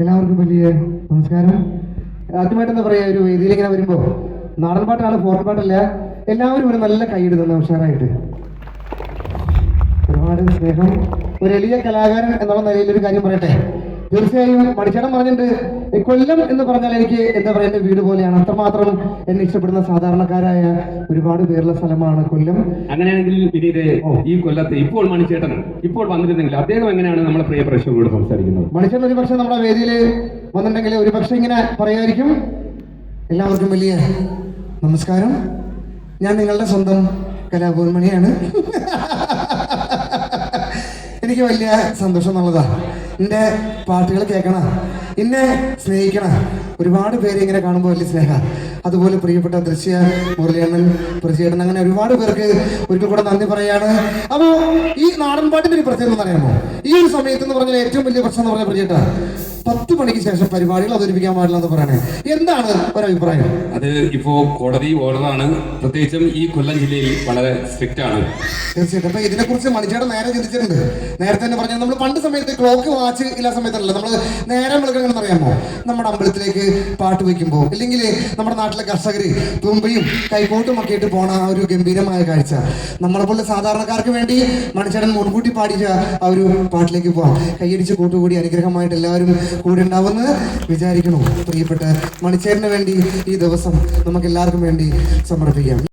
എല്ലാവർക്കും വലിയ നമസ്കാരം. ആദ്യമായിട്ട് എന്താ പറയാ ഒരു വേദിയിലേക്ക് ഇങ്ങനെ വരുമ്പോ നാടൻ പാട്ടാണ് ഫോർട്ട് പാട്ടല്ല എല്ലാവരും ഒരു നല്ല കൈയിടുന്ന ഉഷാറായിട്ട്. ഒരുപാട് സ്നേഹം. ഒരു എളിയ കലാകാരൻ എന്നുള്ള നിലയിൽ ഒരു കാര്യം പറയട്ടെ. തീർച്ചയായും മണിച്ചേട്ടൻ പറഞ്ഞിട്ടുണ്ട് കൊല്ലം എന്ന് പറഞ്ഞാൽ എനിക്ക് എന്താ പറയുക എന്റെ വീട് പോലെയാണ്. അത്രമാത്രം എന്നെ ഇഷ്ടപ്പെടുന്ന സാധാരണക്കാരായ ഒരുപാട് പേരുള്ള സ്ഥലമാണ് കൊല്ലം. അങ്ങനെയാണെങ്കിൽ വിനീത് ഈ കൊല്ലത്ത് ഇപ്പോൾ മണിച്ചേട്ടൻ ഇപ്പോൾ വന്നിരുന്നെങ്കിൽ അദ്ദേഹം എങ്ങനെയാണ് നമ്മുടെ പ്രിയ പ്രേക്ഷകരോട് സംസാരിക്കുന്നത്? മണിച്ചേട്ടൻ ഒരു പക്ഷേ നമ്മുടെ വേദിയിൽ വന്നിട്ടുണ്ടെങ്കിൽ ഒരു പക്ഷേ ഇങ്ങനെ പറയായിരിക്കും എല്ലാവർക്കും വലിയ നമസ്കാരം. ഞാൻ നിങ്ങളുടെ സ്വന്തം കലാഭവൻമണിയാണ്. എനിക്ക് വലിയ സന്തോഷം എന്നുള്ളതാ. എന്റെ പാട്ടുകൾ കേൾക്കണം. എന്നെ സ്നേഹിക്കണം ഒരുപാട് പേര് ഇങ്ങനെ കാണുമ്പോൾ വലിയ സ്നേഹ. അതുപോലെ പ്രിയപ്പെട്ട ദൃശ്യ മുരളിയണ്ണൻ പ്രസിഡൻ അങ്ങനെ ഒരുപാട് പേർക്ക് ഒരിക്കൽ കൂടെ നന്ദി പറയാണ്. അപ്പോൾ ഈ നാടൻ പാട്ടിന്റെ ഒരു പ്രത്യേകത എന്ന് പറയുമ്പോൾ ഈ ഒരു സമയത്ത് എന്ന് പറഞ്ഞാൽ ഏറ്റവും വലിയ പ്രശ്നം എന്ന് പറഞ്ഞാൽ പ്രിയട്ട പത്ത് മണിക്ക് ശേഷം പരിപാടികൾ അവതരിപ്പിക്കാൻ പാടില്ല എന്ന് പറയണേ. എന്താണ് ഒരഭിപ്രായം അത് ഇപ്പോ കോടതി ഓർഡറാണ്. പ്രത്യേകിച്ചും ഈ കൊല്ലം ജില്ലയിൽ വളരെ സ്ട്രിക്റ്റ് ആണ്. തീർച്ചയായിട്ടും. അപ്പൊ ഇതിനെ കുറിച്ച് മണിച്ചേട്ടൻ നേരെ ചിന്തിച്ചിട്ടുണ്ട്. നേരത്തെ തന്നെ പറഞ്ഞാൽ നമ്മൾ പണ്ട് സമയത്ത് ക്ലോക്ക് വാച്ച് ഇല്ലാത്ത സമയത്തല്ല. നമ്മൾ നേരം വിളിക്കണമെന്ന് അറിയാമോ? നമ്മുടെ അമ്പലത്തിലേക്ക് പാട്ട് വയ്ക്കുമ്പോൾ ഇല്ലെങ്കിൽ നമ്മുടെ നാട്ടിലെ കർഷകർ തുമ്പയും കൈക്കോട്ടും ഒക്കെ ഇട്ട് പോണ ആ ഒരു ഗംഭീരമായ കാഴ്ച. നമ്മളെ പോലെ സാധാരണക്കാർക്ക് വേണ്ടി മണിച്ചടൻ മുൻകൂട്ടി പാടിച്ച ആ ഒരു പാട്ടിലേക്ക് പോവാം. കൈയടിച്ച് കൂട്ടുകൂടി അനുഗ്രഹമായിട്ട് എല്ലാവരും കൂടെ ഉണ്ടാവുമെന്ന് വിചാരിക്കണു പ്രിയപ്പെട്ട മണിച്ചേരന് വേണ്ടി ഈ ദിവസം നമുക്ക് എല്ലാവർക്കും വേണ്ടി സമർപ്പിക്കാം.